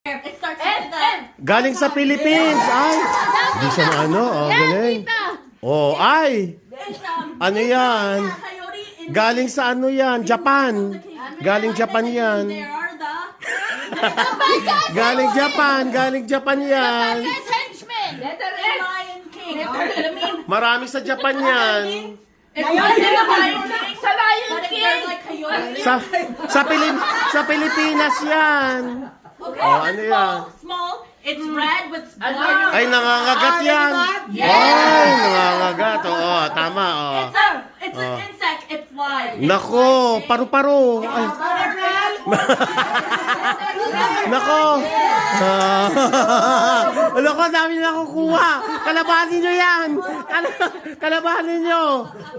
It starts And, with and. the... Galing sa Philippines. Ay, di siya ano. Oh, galing. Oh, ay. Um, Ano yan? in... Galing sa ano yan? Japan. Galing Japan yan. There are the... Galing Japan. Galing Japan yan. Guys, henchmen. Letter X. Lion King. I mean, Marami sa Japan yan. Lion King. Sa Lion King. Sa sa Pilip sa Pilipinas yan. Okay, Oh, ano small, yan? small. It's red with Ano? black. Ay, nangangagat yan. Ay, nangangagat. Oo, tama. Oh. It's a, it's an insect. It flies. It Nako, flies. paru-paro. Ay. Nako. Ah. Nako, dami na nakukuha. Kalabanin nyo yan. Kal- Kalabanin nyo.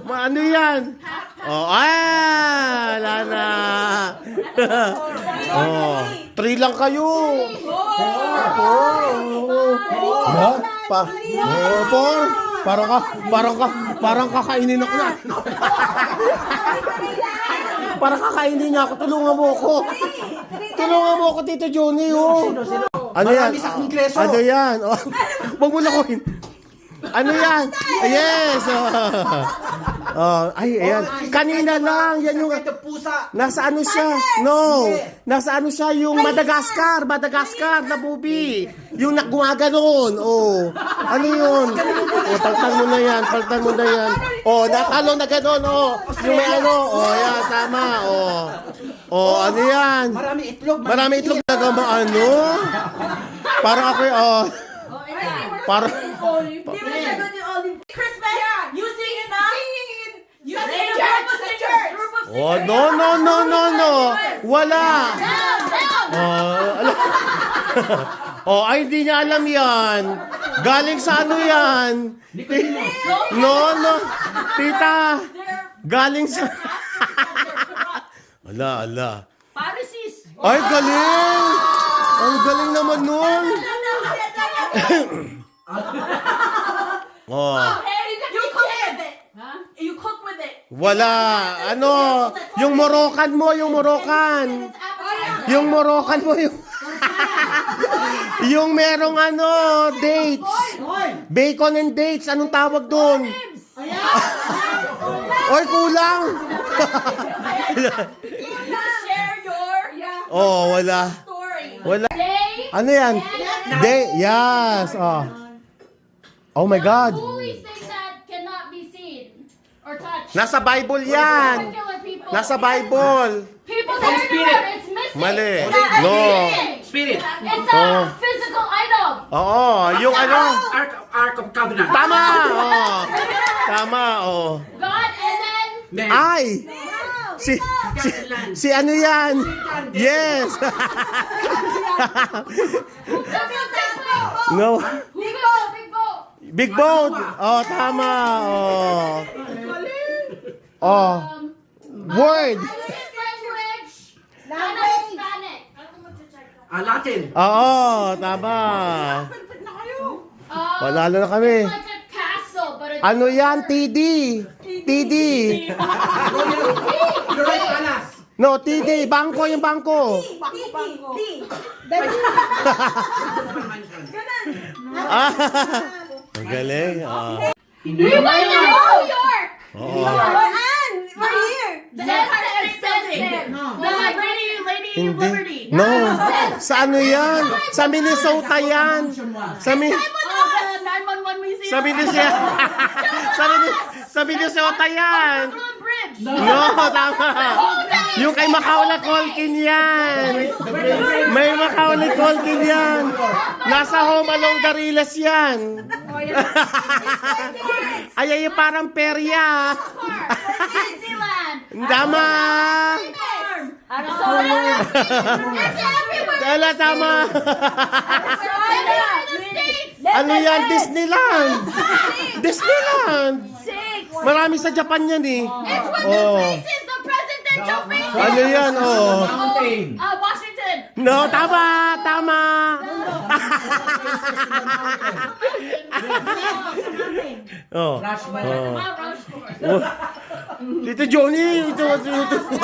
Ma- Ano yan? Oh, wala na. oh, three lang kayo. Ha? Pa, oh, por. Parang ka, parang ka, parang kakainin ako na. Parang kakainin niya ako. Tulungan mo ako. Tulungan mo ako, Tito Johnny, oh. Ano yan? Marami sa kongreso. Ano yan? Huwag mo. Ano yan? Yes! Oh. Oh, ay, ayan. Kanina lang. Yan yung... Ito pusa. Nasa ano siya? No. Nasa ano siya? Yung Madagascar. Madagascar na movie. Yung nagumaganon. Oh. Ano yun? Oh, paltan mo na yan. Paltan mo na yan. Oh, natalo na ganon. Oh. Yung may ano. Oh, yan. Tama. Oh. Oh, ano yan? Marami itlog. Marami itlog na gama ano? Parang ako y- oh. Parang Di ba siya doon yung olive? Christmas, you sing in a... You sing in a group of singers. Group of Oh, no, no, no, no, no. Wala. Oh, oh, ay, hindi niya alam yan. Galing sa ano yan? No, no. Tita. Galing sa... ala, ala. Pharisees. Ay, galing! Ang galing naman nun. oh, You cook with it. You cook with it. Wala. Ano? Yung Moroccan mo, yung Moroccan. Yung Moroccan mo, yung... yung merong ano, dates. Bacon and dates. Anong tawag doon? Oy, kulang. Share your oh, wala. Wala. Ano yan? Day. Yes. Oh. Oh my God. Nasa Bible yan. Nasa Bible. People that Spirit. it's missing. Mali. No. Spirit. It's a Oh. physical item. Oo, yung ano. Ark, Ark of Covenant. Tama. Oh. Tama. Oh. God and then Then, Ay. Si si, si ano yan? Yes. no. big boat. Big boat. Oh, tama. Oh. Oh. Um, Word. Language. Hispanic. ah, Latin. Oo, tama. Wala na kami. Like a castle, but a Ano yan? TD. TD. No, TD. Bangko yung bangko. Ah, ang galing. Ah. We went to New York. Oo. The Empire State Building. The lady, lady in Hindi. No. Sa ano yan? Sa Minnesota yan. Sa Mi Oh, the 911 museum. sa Minnesota. sa, Min- sa Minnesota yan. No, tama. Yung kay Macaulay Culkin yan. May Macaulay Culkin yan. Nasa Home Along the Riles yan. ay, ay, parang perya. Disneyland. Tama. Arizona. It's everywhere. Tala, tama. Everywhere the States. ano yan? Disneyland. Disneyland. Marami sa Japan yan eh. It's what Oh. the faces, the presidential faces. Ano yan? Oh. Uh, Washington. No, tama, tama. oh. Rushmore. Oh. Rushmore. Tito Johnny, ito, ito, ito, ito,